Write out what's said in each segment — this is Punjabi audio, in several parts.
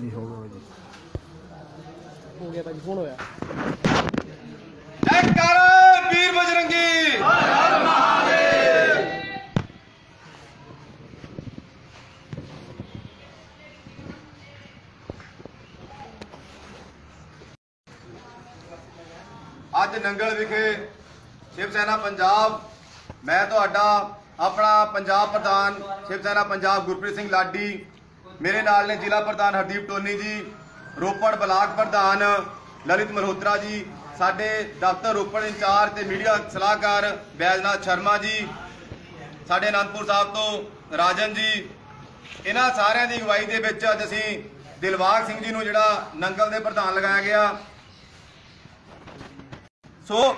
ਨਹੀਂ ਹੋਗਾ ਜੀ। ਹੋ ਗਿਆ ਭਾਜੀ ਹੁਣ ਹੋਇਆ। ਜੈ ਕਰ ਵੀਰ ਬਜਰੰਗੀ। ਅੱਜ ਨੰਗਲ ਵਿਖੇ ਸ਼ਿਵ ਸੈਨਾ ਪੰਜਾਬ ਮੈਂ ਤੁਹਾਡਾ ਆਪਣਾ ਪੰਜਾਬ ਪ੍ਰਧਾਨ ਸ਼ਿਵ ਸੈਨਾ ਪੰਜਾਬ ਗੁਰਪ੍ਰੀਤ ਸਿੰਘ ਲਾਡੀ, ਮੇਰੇ ਨਾਲ ਨੇ ਜ਼ਿਲ੍ਹਾ ਪ੍ਰਧਾਨ ਹਰਦੀਪ ਟੋਨੀ ਜੀ, ਰੋਪੜ ਬਲਾਕ ਪ੍ਰਧਾਨ ਲਲਿਤ ਮਲਹੋਤਰਾ ਜੀ, ਸਾਡੇ ਦਫ਼ਤਰ ਰੋਪੜ ਇੰਚਾਰਜ ਤੇ ਮੀਡੀਆ ਸਲਾਹਕਾਰ ਬੈਜਨਾਥ ਸ਼ਰਮਾ ਜੀ, ਸਾਡੇ ਅਨੰਦਪੁਰ ਸਾਹਿਬ ਤੋਂ ਰਾਜਨ ਜੀ, ਇਹਨਾਂ ਸਾਰਿਆਂ ਦੀ ਅਗਵਾਈ ਦੇ ਵਿੱਚ ਅੱਜ ਅਸੀਂ ਦਿਲਬਾਗ ਸਿੰਘ ਜੀ ਨੂੰ ਜਿਹੜਾ ਨੰਗਲ ਦੇ ਪ੍ਰਧਾਨ ਲਗਾਇਆ ਗਿਆ। ਸੋ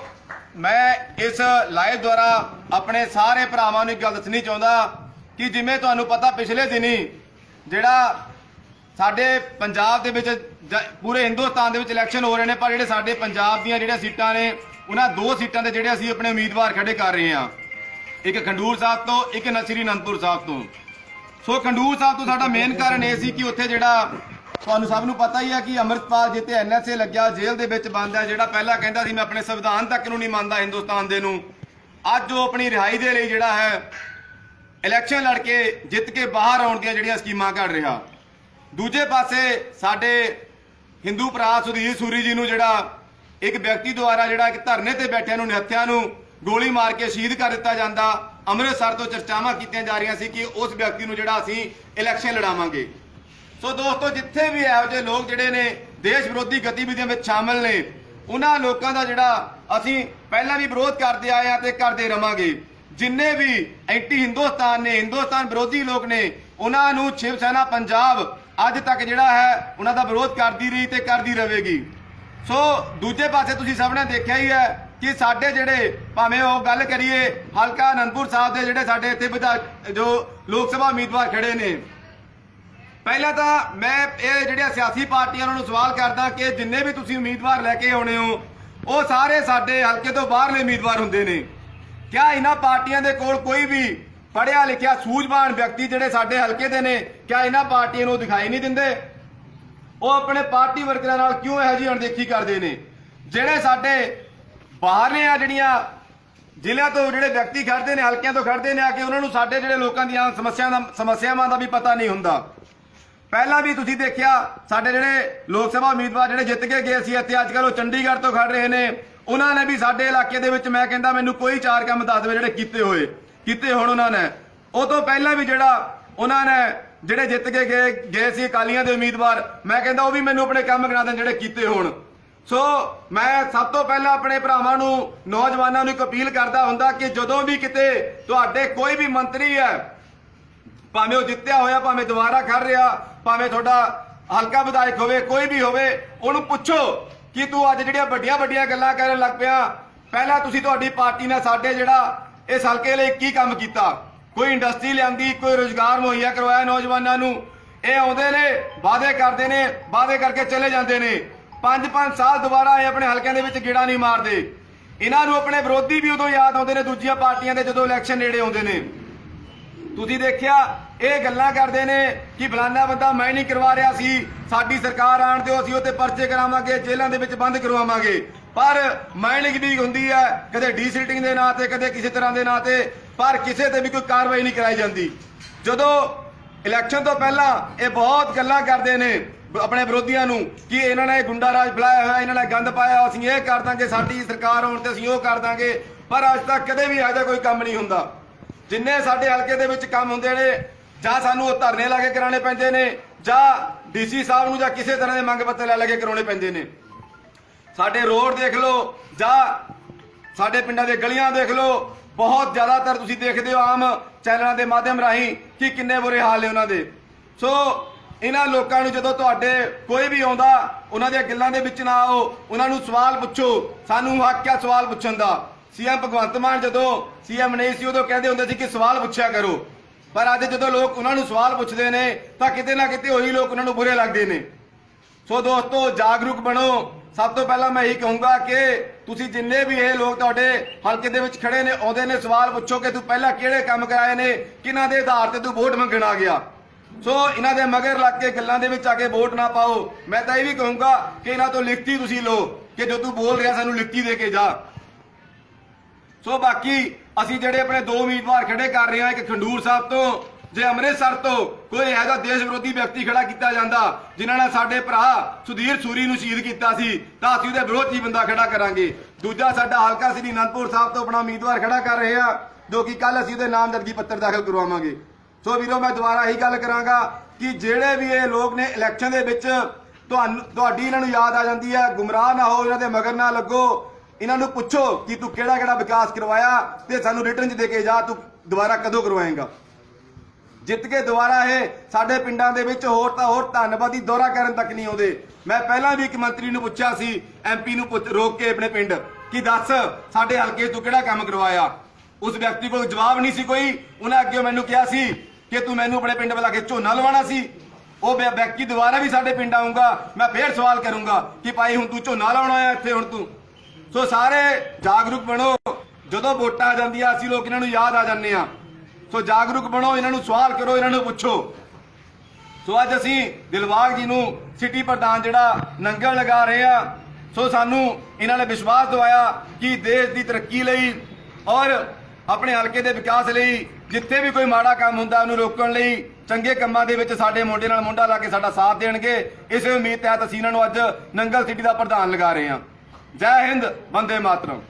ਮੈਂ ਇਸ ਲਾਈਵ ਦੁਆਰਾ ਆਪਣੇ ਸਾਰੇ ਭਰਾਵਾਂ ਨੂੰ ਇੱਕ ਗੱਲ ਦੱਸਣੀ ਚਾਹੁੰਦਾ ਕਿ ਜਿਵੇਂ ਤੁਹਾਨੂੰ ਪਤਾ ਪਿਛਲੇ ਦਿਨੀ ਜਿਹੜਾ ਸਾਡੇ ਪੰਜਾਬ ਦੇ ਵਿੱਚ ਜ- ਪੂਰੇ ਹਿੰਦੁਸਤਾਨ ਦੇ ਵਿੱਚ ਇਲੈਕਸ਼ਨ ਹੋ ਰਹੇ ਨੇ, ਪਰ ਜਿਹੜੇ ਸਾਡੇ ਪੰਜਾਬ ਦੀਆਂ ਜਿਹੜੀਆਂ ਸੀਟਾਂ ਨੇ, ਉਹਨਾਂ ਦੋ ਸੀਟਾਂ ਤੇ ਜਿਹੜੇ ਅਸੀਂ ਆਪਣੇ ਉਮੀਦਵਾਰ ਖੜੇ ਕਰ ਰਹੇ ਹਾਂ। ਇੱਕ ਖੰਡੂਰ ਸਾਹਿਬ ਤੋਂ, ਇੱਕ ਨਸਰੀ ਅਨੰਦਪੁਰ ਸਾਹਿਬ ਤੋਂ। ਸੋ ਖੰਡੂਰ ਸਾਹਿਬ ਤੋਂ ਸਾਡਾ ਮੇਨ ਕਾਰਨ ਇਹ ਸੀ ਕਿ ਉੱਥੇ ਜਿਹੜਾ ਤੁਹਾਨੂੰ ਸਭ ਨੂੰ ਪਤਾ ਹੀ ਹੈ ਕਿ ਅਮਰਤਪਾਲ ਜਿੱਤੇ ਐਨਐਸਏ ਲੱਗਿਆ, ਜੇਲ੍ਹ ਦੇ ਵਿੱਚ ਬੰਦ ਹੈ ਜਿਹੜਾ ਪਹਿਲਾਂ ਕਹਿੰਦਾ ਸੀ, ਮੈਂ ਆਪਣੇ ਸੰਵਿਧਾਨ ਤੱਕ ਨੂੰ ਨਹੀਂ ਮੰਨਦਾ ਹਿੰਦੁਸਤਾਨ ਦੇ ਨੂੰ। ਅੱਜ ਉਹ ਆਪਣੀ ਰਿਹਾਈ ਦੇ ਲਈ ਜਿਹੜਾ ਹੈ, ਇਲੈਕਸ਼ਨ ਲੜ ਕੇ ਜਿੱਤ ਕੇ ਬਾਹਰ ਆਉਣ ਦੀਆਂ ਜਿਹੜੀਆਂ ਸਕੀਮਾਂ ਘੜ ਰਿਹਾ। ਦੂਜੇ ਪਾਸੇ ਸਾਡੇ ਹਿੰਦੂ ਭਰਾ ਸੁਧੀਰ ਸੂਰੀ ਜੀ ਨੂੰ ਜਿਹੜਾ ਇੱਕ ਵਿਅਕਤੀ ਦੁਆਰਾ ਜਿਹੜਾ ਇੱਕ ਧਰਨੇ ਤੇ ਬੈਠਿਆਂ ਨੂੰ, ਨਿਹੱਥਿਆਂ ਨੂੰ ਗੋਲੀ ਮਾਰ ਕੇ ਸ਼ਹੀਦ ਕਰ ਦਿੱਤਾ ਜਾਂਦਾ, ਅੰਮ੍ਰਿਤਸਰ ਤੋਂ ਚਰਚਾਵਾਂ ਕੀਤੀਆਂ ਜਾ ਰਹੀਆਂ ਸੀ ਕਿ ਉਸ ਵਿਅਕਤੀ ਨੂੰ ਜਿਹੜਾ ਅਸੀਂ ਇਲੈਕਸ਼ਨ ਲੜਾਵਾਂਗੇ। ਸੋ ਦੋਸਤੋ, ਜਿੱਥੇ ਵੀ ਇਹੋ ਜਿਹੇ ਲੋਕ ਜਿਹੜੇ ਨੇ, ਦੇਸ਼ ਵਿਰੋਧੀ ਗਤੀਵਿਧੀਆਂ ਵਿੱਚ ਸ਼ਾਮਲ ਨੇ, ਉਹਨਾਂ ਲੋਕਾਂ ਦਾ ਜਿਹੜਾ ਅਸੀਂ ਪਹਿਲਾਂ ਵੀ ਵਿਰੋਧ ਕਰਦੇ ਆਏ ਆ ਤੇ ਕਰਦੇ ਰਵਾਂਗੇ। ਜਿੰਨੇ ਵੀ ਐਂਟੀ ਹਿੰਦੁਸਤਾਨ ਨੇ, ਹਿੰਦੁਸਤਾਨ ਵਿਰੋਧੀ ਲੋਕ ਨੇ, ਉਹਨਾਂ ਨੂੰ ਸ਼ਿਵ ਸੈਨਾ ਪੰਜਾਬ ਅੱਜ ਤੱਕ ਜਿਹੜਾ ਹੈ, ਉਹਨਾਂ ਦਾ ਵਿਰੋਧ ਕਰਦੀ ਰਹੀ ਤੇ ਕਰਦੀ ਰਹੇਗੀ। ਸੋ ਦੂਜੇ ਪਾਸੇ ਤੁਸੀਂ ਸਭ ਨੇ ਦੇਖਿਆ ਹੀ ਹੈ ਕਿ ਸਾਡੇ ਜਿਹੜੇ, ਭਾਵੇਂ ਉਹ ਗੱਲ ਕਰੀਏ, ਹਲਕਾ ਅਨੰਦਪੁਰ ਸਾਹਿਬ ਦੇ ਜਿਹੜੇ ਸਾਡੇ ਇੱਥੇ ਵਿਧਾਇਕ ਜੋ ਲੋਕ ਸਭਾ ਉਮੀਦਵਾਰ ਖੜੇ ਨੇ ਪਹਿਲਾਂ ਤਾਂ ਮੈਂ ਇਹ ਜਿਹੜੀਆਂ ਸਿਆਸੀ ਪਾਰਟੀਆਂ ਨੂੰ ਸਵਾਲ ਕਰਦਾ ਕਿ ਜਿੰਨੇ ਵੀ ਤੁਸੀਂ ਉਮੀਦਵਾਰ ਲੈ ਕੇ ਆਉਣੇ ਹੋ, ਉਹ ਸਾਰੇ ਸਾਡੇ ਹਲਕੇ ਤੋਂ ਬਾਹਰਲੇ ਉਮੀਦਵਾਰ ਹੁੰਦੇ ਨੇ। ਕਿਆ ਇਹਨਾਂ ਪਾਰਟੀਆਂ ਦੇ ਕੋਲ ਕੋਈ ਵੀ ਪੜਿਆ ਲਿਖਿਆ ਸੂਝਵਾਨ ਵਿਅਕਤੀ ਜਿਹੜੇ ਸਾਡੇ ਹਲਕੇ ਦੇ ਨੇ, ਕਿਆ ਇਹਨਾਂ ਪਾਰਟੀਆਂ ਨੂੰ ਦਿਖਾਈ ਨਹੀਂ ਦਿੰਦੇ? ਉਹ ਆਪਣੇ ਪਾਰਟੀ ਵਰਕਰਾਂ ਨਾਲ ਕਿਉਂ ਇਹੋ ਜਿਹੀ ਅਣਦੇਖੀ ਕਰਦੇ ਨੇ? ਜਿਹੜੇ ਸਾਡੇ ਬਾਹਰਲੇ ਆ ਜਿਹੜੀਆਂ ਜ਼ਿਲ੍ਹਿਆਂ ਤੋਂ ਜਿਹੜੇ ਵਿਅਕਤੀ ਖੜਦੇ ਨੇ, ਹਲਕਿਆਂ ਤੋਂ ਖੜਦੇ ਨੇ ਆ ਕੇ ਉਹਨਾਂ ਨੂੰ ਸਾਡੇ ਜਿਹੜੇ ਲੋਕਾਂ ਦੀਆਂ ਸਮੱਸਿਆਵਾਂ ਦਾ ਸਮੱਸਿਆਵਾਂ ਦਾ ਵੀ ਪਤਾ ਨਹੀਂ ਹੁੰਦਾ। ਪਹਿਲਾਂ ਵੀ ਤੁਸੀਂ ਦੇਖਿਆ, ਸਾਡੇ ਜਿਹੜੇ ਲੋਕ ਸਭਾ ਉਮੀਦਵਾਰ ਜਿਹੜੇ ਜਿੱਤ ਕੇ ਗਏ ਸੀ, ਇੱਥੇ ਅੱਜ ਕੱਲ੍ਹ ਉਹ ਚੰਡੀਗੜ੍ਹ ਤੋਂ ਖੜ ਰਹੇ ਨੇ। ਉਹਨਾਂ ਨੇ ਵੀ ਸਾਡੇ ਇਲਾਕੇ ਦੇ ਵਿੱਚ, ਮੈਂ ਕਹਿੰਦਾ ਮੈਨੂੰ ਕੋਈ ਚਾਰ ਕੰਮ ਦੱਸ ਦੇਵੇ ਜਿਹੜੇ ਕੀਤੇ ਹੋਏ, ਕੀਤੇ ਹੋਣ ਉਹਨਾਂ ਨੇ। ਉਹ ਤੋਂ ਪਹਿਲਾਂ ਵੀ ਜਿਹੜਾ ਉਹਨਾਂ ਨੇ ਜਿਹੜੇ ਜਿੱਤ ਕੇ ਗਏ ਗਏ ਸੀ ਅਕਾਲੀਆਂ ਦੇ ਉਮੀਦਵਾਰ, ਮੈਂ ਕਹਿੰਦਾ ਉਹ ਵੀ ਮੈਨੂੰ ਆਪਣੇ ਕੰਮ ਗਿਣਾ ਦੇਣ ਜਿਹੜੇ ਕੀਤੇ ਹੋਣ। ਸੋ ਮੈਂ ਸਭ ਤੋਂ ਪਹਿਲਾਂ ਆਪਣੇ ਭਰਾਵਾਂ ਨੂੰ, ਨੌਜਵਾਨਾਂ ਨੂੰ ਇੱਕ ਅਪੀਲ ਕਰਦਾ ਹੁੰਦਾ ਕਿ ਜਦੋਂ ਵੀ ਕਿਤੇ ਤੁਹਾਡੇ ਕੋਈ ਵੀ ਮੰਤਰੀ ਹੈ, ਭਾਵੇਂ ਉਹ ਜਿੱਤਿਆ ਹੋਇਆ, ਭਾਵੇਂ ਦੁਬਾਰਾ ਖੜ ਰਿਹਾ ਭਾਵੇਂ ਤੁਹਾਡਾ ਹਲਕਾ ਵਿਧਾਇਕ ਹੋਵੇ, ਕੋਈ ਵੀ ਹੋਵੇ, ਉਹਨੂੰ ਪੁੱਛੋ ਕਿ ਤੂੰ ਅੱਜ ਜਿਹੜੀਆਂ ਵੱਡੀਆਂ ਵੱਡੀਆਂ ਗੱਲਾਂ ਕਰਨ ਲੱਗ ਪਿਆ, ਪਹਿਲਾਂ ਤੁਸੀਂ ਤੁਹਾਡੀ ਪਾਰਟੀ ਨੇ ਸਾਡੇ ਜਿਹੜਾ ਇਸ ਹਲਕੇ ਲਈ ਕੀ ਕੰਮ ਕੀਤਾ? ਕੋਈ ਇੰਡਸਟਰੀ ਲਿਆਂਦੀ, ਕੋਈ ਰੋਜ਼ਗਾਰ ਮੁਹੱਈਆ ਕਰਵਾਇਆ ਨੌਜਵਾਨਾਂ ਨੂੰ? ਇਹ ਆਉਂਦੇ ਨੇ, ਵਾਅਦੇ ਕਰਦੇ ਨੇ, ਵਾਅਦੇ ਕਰਕੇ ਚਲੇ ਜਾਂਦੇ ਨੇ। ਪੰਜ ਪੰਜ ਸਾਲ ਦੁਬਾਰਾ ਇਹ ਆਪਣੇ ਹਲਕਿਆਂ ਦੇ ਵਿੱਚ ਗੇੜਾ ਨਹੀਂ ਮਾਰਦੇ। ਇਹਨਾਂ ਨੂੰ ਆਪਣੇ ਵਿਰੋਧੀ ਵੀ ਉਦੋਂ ਯਾਦ ਆਉਂਦੇ ਨੇ, ਦੂਜੀਆਂ ਪਾਰਟੀਆਂ ਦੇ ਜਦੋਂ ਇਲੈਕਸ਼ਨ ਨੇੜੇ ਆਉਂਦੇ ਨੇ। ਤੁਸੀਂ ਦੇਖਿਆ, ਇਹ ਗੱਲਾਂ ਕਰਦੇ ਨੇ ਕਿ ਫਲਾਨਾ ਬੰਦਾ ਮੈਂ ਨਹੀਂ ਕਰਵਾ ਰਿਹਾ ਸੀ, ਸਾਡੀ ਸਰਕਾਰ ਆਣ ਦਿਓ, ਅਸੀਂ ਉਹਤੇ ਪਰਚੇ ਕਰਾਵਾਂਗੇ, ਜੇਲ੍ਹਾਂ ਦੇ ਵਿੱਚ ਬੰਦ ਕਰਵਾਵਾਂਗੇ। ਪਰ ਮਾਈਨਿੰਗ ਵੀ ਹੁੰਦੀ ਹੈ, ਕਦੇ ਡੀਸੀਟਿੰਗ ਦੇ ਨਾਂ ਤੇ, ਕਦੇ ਕਿਸੇ ਤਰ੍ਹਾਂ ਦੇ ਨਾਂ ਤੇ, ਪਰ ਕਿਸੇ ਤੇ ਵੀ ਕੋਈ ਕਾਰਵਾਈ ਨਹੀਂ ਕਰਾਈ ਜਾਂਦੀ। ਜਦੋਂ ਇਲੈਕਸ਼ਨ ਤੋਂ ਪਹਿਲਾਂ ਇਹ ਬਹੁਤ ਗੱਲਾਂ ਕਰਦੇ ਨੇ ਆਪਣੇ ਵਿਰੋਧੀਆਂ ਨੂੰ ਕਿ ਇਹਨਾਂ ਨੇ ਗੁੰਡਾ ਰਾਜ ਫਲਾਇਆ ਹੋਇਆ, ਇਹਨਾਂ ਨੇ ਗੰਦ ਪਾਇਆ, ਅਸੀਂ ਇਹ ਕਰ ਦਾਂਗੇ, ਸਾਡੀ ਸਰਕਾਰ ਆਉਣ ਤੇ ਅਸੀਂ ਉਹ ਕਰ ਦਾਂਗੇ, ਪਰ ਅੱਜ ਤੱਕ ਕਦੇ ਵੀ ਇਹੋ ਜਿਹਾ ਕੋਈ ਕੰਮ ਨਹੀਂ ਹੁੰਦਾ। ਜਿੰਨੇ ਸਾਡੇ ਹਲਕੇ ਦੇ ਵਿੱਚ ਕੰਮ ਹੁੰਦੇ ਨੇ, ਜਾਂ ਸਾਨੂੰ ਉਹ ਧਰਨੇ ਲਾ ਕੇ ਕਰਾਉਣੇ ਪੈਂਦੇ ਨੇ, ਜਾਂ ਡੀਸੀ ਸਾਹਿਬ ਨੂੰ ਜਾਂ ਕਿਸੇ ਤਰ੍ਹਾਂ ਦੇ ਮੰਗ ਪੱਤਰ ਲੈ ਲੈ ਕੇ ਕਰਾਉਣੇ ਪੈਂਦੇ ਨੇ। ਸਾਡੇ ਰੋਡ ਦੇਖ ਲਓ, ਜਾਂ ਸਾਡੇ ਪਿੰਡਾਂ ਦੇ ਗਲੀਆਂ ਦੇਖ ਲਓ, ਬਹੁਤ ਜ਼ਿਆਦਾਤਰ ਤੁਸੀਂ ਦੇਖਦੇ ਹੋ ਆਮ ਚੈਨਲਾਂ ਦੇ ਮਾਧਿਅਮ ਰਾਹੀਂ ਕਿ ਕਿੰਨੇ ਬੁਰੇ ਹਾਲ ਨੇ ਉਹਨਾਂ ਦੇ। ਸੋ, ਇਹਨਾਂ ਲੋਕਾਂ ਨੂੰ ਜਦੋਂ ਤੁਹਾਡੇ ਕੋਈ ਵੀ ਆਉਂਦਾ, ਉਹਨਾਂ ਦੀਆਂ ਗੱਲਾਂ ਦੇ ਵਿੱਚ ਨਾ ਆਓ, ਉਹਨਾਂ ਨੂੰ ਸਵਾਲ ਪੁੱਛੋ, ਸਾਨੂੰ ਹੱਕ ਹੈ ਸਵਾਲ ਪੁੱਛਣ ਦਾ। ਸੀਐਮ ਭਗਵੰਤ ਮਾਨ ਜਦੋਂ ਸੀਐਮ ਨਹੀਂ ਸੀ, ਉਦੋਂ ਕਹਿੰਦੇ ਹੁੰਦੇ ਸੀ ਕਿ ਸਵਾਲ ਪੁੱਛਿਆ ਕਰੋ। ਪਰ ਅੱਜ ਜਦੋਂ ਲੋਕ ਉਹਨਾਂ ਨੂੰ ਸਵਾਲ ਪੁੱਛਦੇ ਨੇ, ਤਾਂ ਕਿਤੇ ਨਾ ਕਿਤੇ ਉਹੀ ਲੋਕ ਉਹਨਾਂ ਨੂੰ ਬੁਰੇ ਲੱਗਦੇ ਨੇ। ਸੋ ਦੋਸਤੋ, ਜਾਗਰੂਕ ਬਣੋ। ਸਭ ਤੋਂ ਪਹਿਲਾਂ ਮੈਂ ਇਹੀ ਕਹੂੰਗਾ ਕਿ ਤੁਸੀਂ ਜਿੰਨੇ ਵੀ ਇਹ ਲੋਕ ਤੁਹਾਡੇ ਹਲਕੇ ਦੇ ਵਿੱਚ ਖੜੇ ਨੇ, ਆਉਂਦੇ ਨੇ, ਸਵਾਲ ਪੁੱਛੋ ਕਿ ਤੂੰ ਪਹਿਲਾਂ ਕਿਹੜੇ ਕੰਮ ਕਰਾਏ ਨੇ, ਕਿਹਨਾਂ ਦੇ ਆਧਾਰ ਤੇ ਤੂੰ ਵੋਟ ਮੰਗਣ ਆ ਗਿਆ। ਸੋ ਇਹਨਾਂ ਦੇ ਮਗਰ ਲੱਗ ਕੇ ਗੱਲਾਂ ਦੇ ਵਿੱਚ ਆ ਕੇ ਵੋਟ ਨਾ ਪਾਓ। ਮੈਂ ਤਾਂ ਇਹ ਵੀ ਕਹੂੰਗਾ ਕਿ ਇਹਨਾਂ ਤੋਂ ਲਿਖਤੀ ਤੁਸੀਂ ਲਓ ਕਿ ਜੋ ਤੂੰ ਬੋਲ ਰਿਹਾ, ਸਾਨੂੰ ਲਿਖਤੀ ਦੇ ਕੇ ਜਾ। ਸੋ ਬਾਕੀ ਅਸੀਂ ਜਿਹੜੇ ਆਪਣੇ ਦੋ ਉਮੀਦਵਾਰ ਖੜੇ ਕਰ ਰਹੇ ਹਾਂ, ਇੱਕ ਖੰਡੂਰ ਸਾਹਿਬ ਤੋਂ, ਜੇ ਅੰਮ੍ਰਿਤਸਰ ਤੋਂ ਕੋਈ ਇਹੋ ਜਿਹਾ ਦੇਸ਼ ਵਿਰੋਧੀ ਵਿਅਕਤੀ ਖੜਾ ਕੀਤਾ ਜਾਂਦਾ, ਜਿਨ੍ਹਾਂ ਨੇ ਸਾਡੇ ਭਰਾ ਸੁਧੀਰ ਸੂਰੀ ਨੂੰ ਸ਼ਹੀਦ ਕੀਤਾ ਸੀ, ਤਾਂ ਅਸੀਂ ਉਹਦੇ ਵਿਰੋਧ 'ਚ ਬੰਦਾ ਖੜਾ ਕਰਾਂਗੇ। ਦੂਜਾ ਸਾਡਾ ਹਲਕਾ ਸ੍ਰੀ ਅਨੰਦਪੁਰ ਸਾਹਿਬ ਤੋਂ ਆਪਣਾ ਉਮੀਦਵਾਰ ਖੜਾ ਕਰ ਰਹੇ ਹਾਂ, ਜੋ ਕਿ ਕੱਲ ਅਸੀਂ ਉਹਦੇ ਨਾਮਜ਼ਦਗੀ ਪੱਤਰ ਦਾਖਲ ਕਰਵਾਵਾਂਗੇ। ਸੋ ਵੀਰੋ, ਮੈਂ ਦੁਬਾਰਾ ਇਹੀ ਗੱਲ ਕਰਾਂਗਾ ਕਿ ਜਿਹੜੇ ਵੀ ਇਹ ਲੋਕ ਨੇ ਇਲੈਕਸ਼ਨ ਦੇ ਵਿੱਚ, ਤੁਹਾਨੂੰ, ਤੁਹਾਡੀ ਇਹਨਾਂ ਨੂੰ ਯਾਦ ਆ ਜਾਂਦੀ ਹੈ, ਗੁੰਮਰਾਹ ਨਾ ਹੋ, ਇਹਨਾਂ ਦੇ ਮਗਰ ਨਾ ਲੱਗੋ। ਇਹਨਾਂ ਨੂੰ ਪੁੱਛੋ ਕਿ ਤੂੰ ਕਿਹੜਾ ਕਿਹੜਾ ਵਿਕਾਸ ਕਰਵਾਇਆ ਤੇ ਸਾਨੂੰ ਰਿਟਰਨ 'ਚ ਦੇ ਕੇ ਜਾ, ਤੂੰ ਦੁਬਾਰਾ ਕਦੋਂ ਕਰਵਾਏਗਾ? ਜਿੱਤ ਕੇ ਦੁਬਾਰਾ ਇਹ ਸਾਡੇ ਪਿੰਡਾਂ ਦੇ ਵਿੱਚ ਹੋਰ ਤਾਂ ਹੋਰ ਧੰਨਵਾਦੀ ਦੌਰਾ ਕਰਨ ਤੱਕ ਨਹੀਂ ਆਉਂਦੇ। ਮੈਂ ਪਹਿਲਾਂ ਵੀ ਇੱਕ ਮੰਤਰੀ ਨੂੰ ਪੁੱਛਿਆ ਸੀ ਐਮਪੀ ਨੂੰ ਰੋਕ ਕੇ ਆਪਣੇ ਪਿੰਡ, ਕਿ ਦੱਸ ਸਾਡੇ ਹਲਕੇ 'ਚ ਤੂੰ ਕਿਹੜਾ ਕੰਮ ਕਰਵਾਇਆ? ਉਸ ਵਿਅਕਤੀ ਕੋਲ ਜਵਾਬ ਨਹੀਂ ਸੀ ਕੋਈ। ਉਹਨਾਂ ਅੱਗੇ ਮੈਨੂੰ ਕਿਹਾ ਸੀ ਕਿ ਤੂੰ ਮੈਨੂੰ ਆਪਣੇ ਪਿੰਡ ਬੁਲਾ ਕੇ ਝੋਨਾ ਲਵਾਉਣਾ ਸੀ। ਉਹ ਵਿਅਕਤੀ ਦੁਬਾਰਾ ਵੀ ਸਾਡੇ ਪਿੰਡ ਆਊਗਾ। ਮੈਂ ਫੇਰ ਸਵਾਲ ਕਰੂੰਗਾ ਕਿ ਭਾਈ ਹੁਣ ਤੂੰ ਝੋਨਾ ਲਾਉਣਾ ਆਇਆ ਇੱਥੇ ਹੁਣ ਤੂੰ? ਸੋ ਸਾਰੇ ਜਾਗਰੂਕ ਬਣੋ। ਜਦੋਂ ਵੋਟਾਂ ਆ ਜਾਂਦੀਆਂ, ਅਸੀਂ ਲੋਕ ਇਹਨਾਂ ਨੂੰ ਯਾਦ ਆ ਜਾਂਦੇ ਆ ਸੋ ਜਾਗਰੂਕ ਬਣੋ, ਇਹਨਾਂ ਨੂੰ ਸਵਾਲ ਕਰੋ, ਇਹਨਾਂ ਨੂੰ ਪੁੱਛੋ। ਸੋ ਅੱਜ ਅਸੀਂ ਦਿਲਵਾਗ ਜੀ ਨੂੰ ਸਿਟੀ ਪ੍ਰਧਾਨ ਜਿਹੜਾ ਨੰਗਲ ਲਗਾ ਰਹੇ ਆ ਸੋ ਸਾਨੂੰ ਇਹਨਾਂ ਨੇ ਵਿਸ਼ਵਾਸ ਦਿਵਾਇਆ ਕਿ ਦੇਸ਼ ਦੀ ਤਰੱਕੀ ਲਈ ਔਰ ਆਪਣੇ ਹਲਕੇ ਦੇ ਵਿਕਾਸ ਲਈ ਜਿੱਥੇ ਵੀ ਕੋਈ ਮਾੜਾ ਕੰਮ ਹੁੰਦਾ, ਉਹਨੂੰ ਰੋਕਣ ਲਈ ਚੰਗੇ ਕੰਮਾਂ ਦੇ ਵਿੱਚ ਸਾਡੇ ਮੁੰਡੇ ਨਾਲ ਮੁੰਡਾ ਲਾ ਕੇ ਸਾਡਾ ਸਾਥ ਦੇਣਗੇ। ਇਸੇ ਉਮੀਦ ਤਹਿਤ ਅਸੀਂ ਇਹਨਾਂ ਨੂੰ ਅੱਜ ਨੰਗਲ ਸਿਟੀ ਦਾ ਪ੍ਰਧਾਨ ਲਗਾ ਰਹੇ ਹਾਂ। ਜੈ ਹਿੰਦ ਵੰਦੇ ਮਾਤਰਮ।